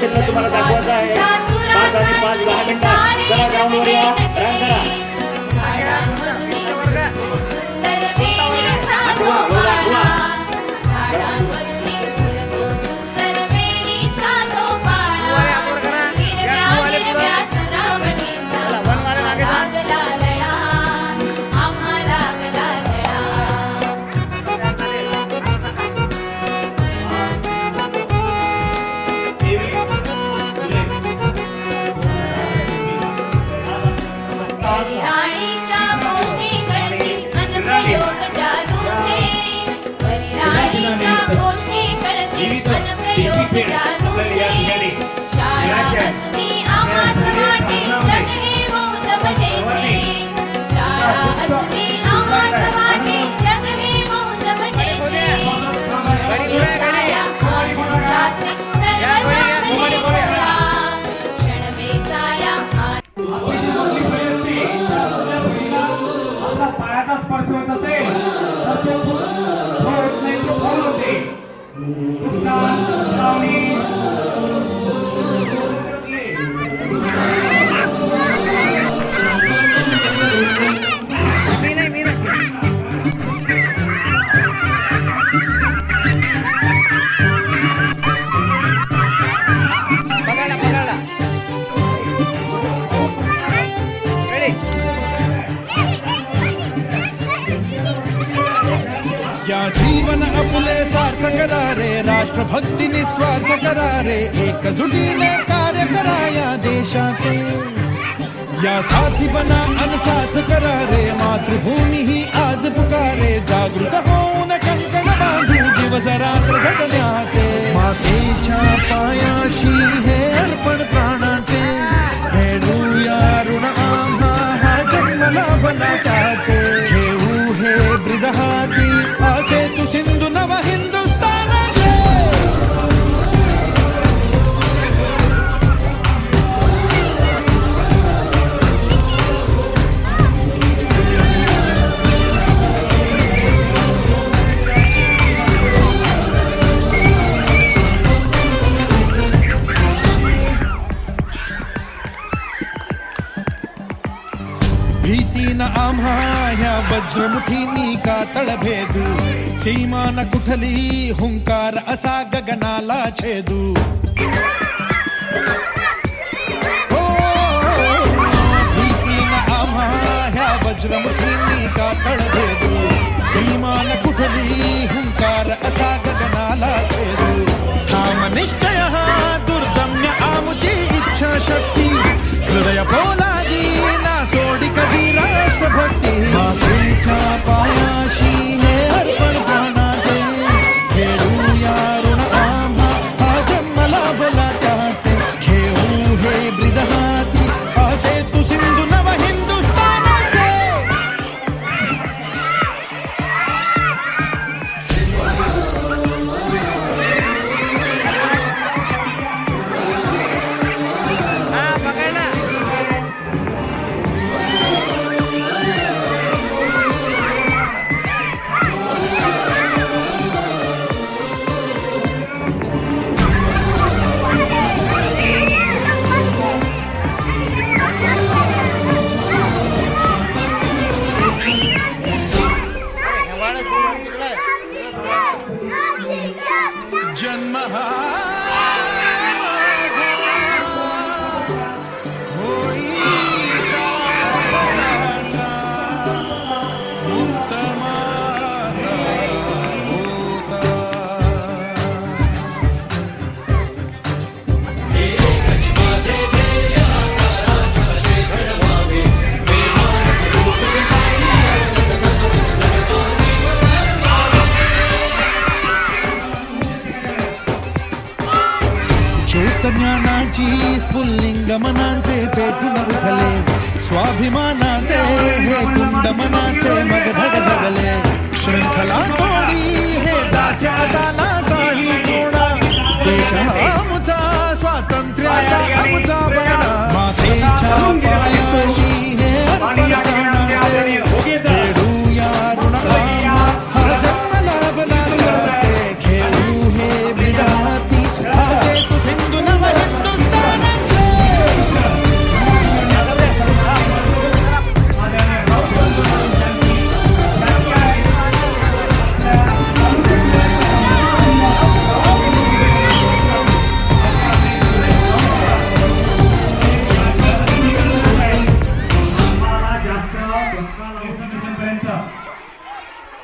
चिन्ह तुम्हाला दाखवायचं आहे. पाच आणि पाच दहा मिनिटात चला ग्राउंडवर या. करा. या जीवन अपने सार्थक रे राष्ट्र भक्ति निस्वार्थ करा रे एकजुटीने कार्य करा या देशाचे. या साथी बना अनसाथ करा रे मातृभूमी ही आज पुकारे. जागृत होऊन कंकण बांधू दिवस रात्र घडण्याचे मातेच्या पाया भीती न आम्हा ह्या वज्रमुठीनी का तळभेदू सीमान कुठली हुंकार असा गगनाला छेदू. हो, भीती न आम्हा ह्या वज्रमुठीनी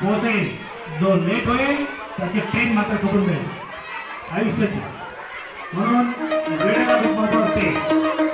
पोहोचेल जो लेट होईल त्याची ट्रेन मात्र करून जाईल आयुष्याची. म्हणून वेळेला खूप महत्त्व असते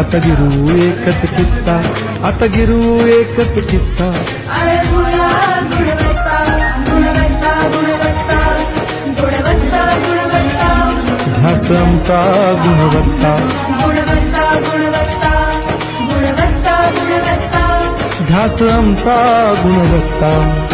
आता गिरू एकच कित्ता आता गिरू एकच कित्ता ढास आमचा गुणवत्ता ढास आमचा गुणवत्ता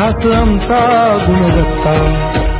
इतिहास आमचा गुणवत्ता.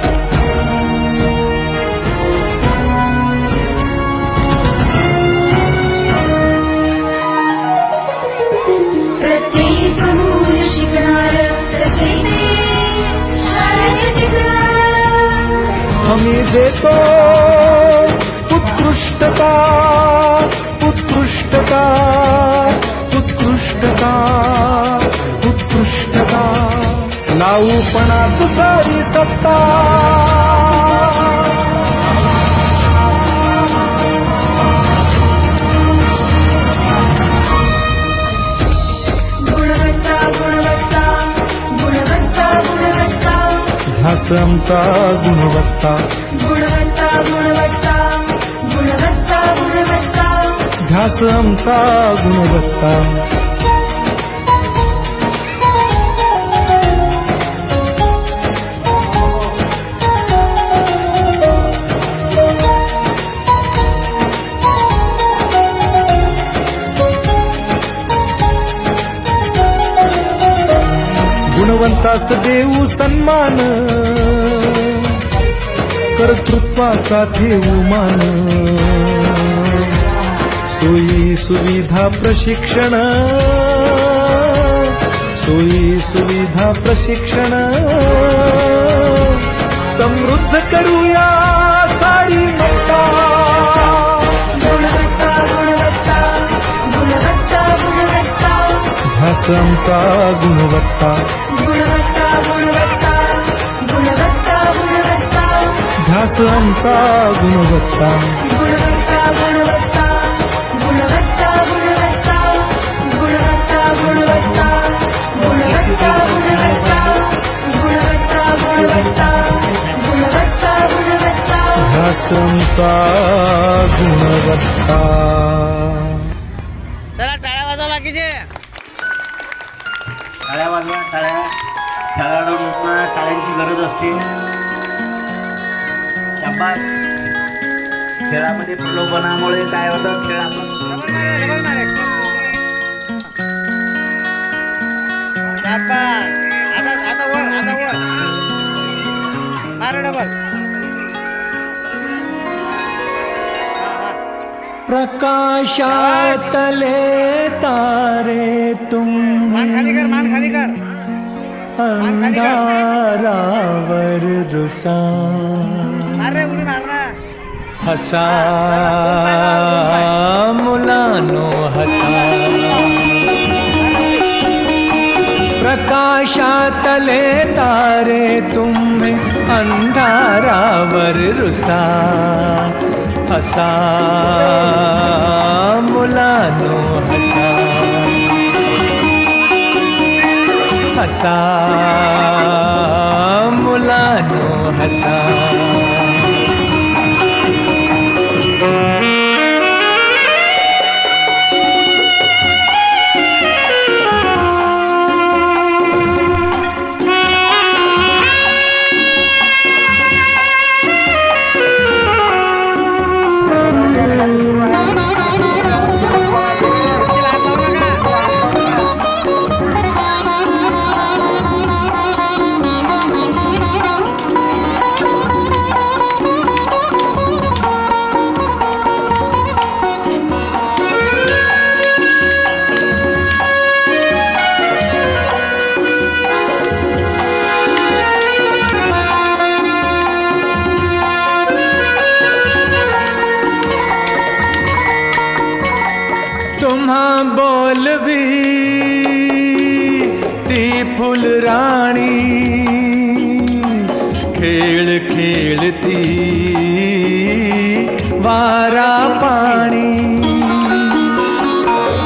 प्रभूय आम्ही देतो उत्कृष्टता उत्कृष्टता उत्कृष्टता उत्कृष्टता. नाऊपणास सारी सत्ता. ध्यास आमचा गुणवत्ता. गुणवत्ता गुणवत्ता गुणवत्ता गुणवत्ता. आमचा गुणवत्ता. गुणवंतास देऊ सन्मान. कर्तृत्वाचा ठेवू मान. सोयी सुविधा प्रशिक्षण. सोयी सुविधा प्रशिक्षण. समृद्ध करूया सारी मत्ता आमचा गुणवत्ता. ध्यास आमचा गुणवत्ता गुणवत्ता गुणवत्ता गुणवत्ता गुणवत्ता गुणवत्ता गुणवत्ता गुणवत्ता गुणवत्ता गुणवत्ता गुणवत्ता गुणवत्ता गुणवत्ता ध्यास आमचा गुणवत्ता चला टाळ्या वाजवा बाकीचे टाळ्या वाजवा टाळ्या खेळाडूंना टाळ्यांची गरज असते संपात खेळामध्ये प्रलोभनामुळे काय होत? खेळ आपण प्रकाशातले तारे तुम मान खाली कर. मान खाली कर. अंधारावर रुसा। हसा। मुलानो हसा। प्रकाशातले तारे तुम्ही अंधारावर रुसा। हसा। मुलानो हसा। हसा। मुलानो हसा। बोलवी ती फुलराणी खेळ खेळती वारा पाणी.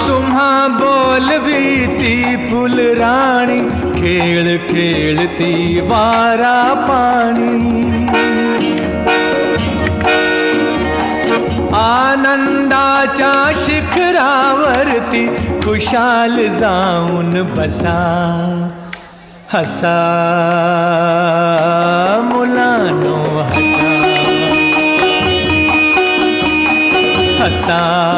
तुम्हा बोलवी ती फुलराणी खेळ खेळती वारा पाणी. आनंदाच्या शिखरावरती खुशाल जाऊन बसा. हसा. मुलानो हसा. हसा.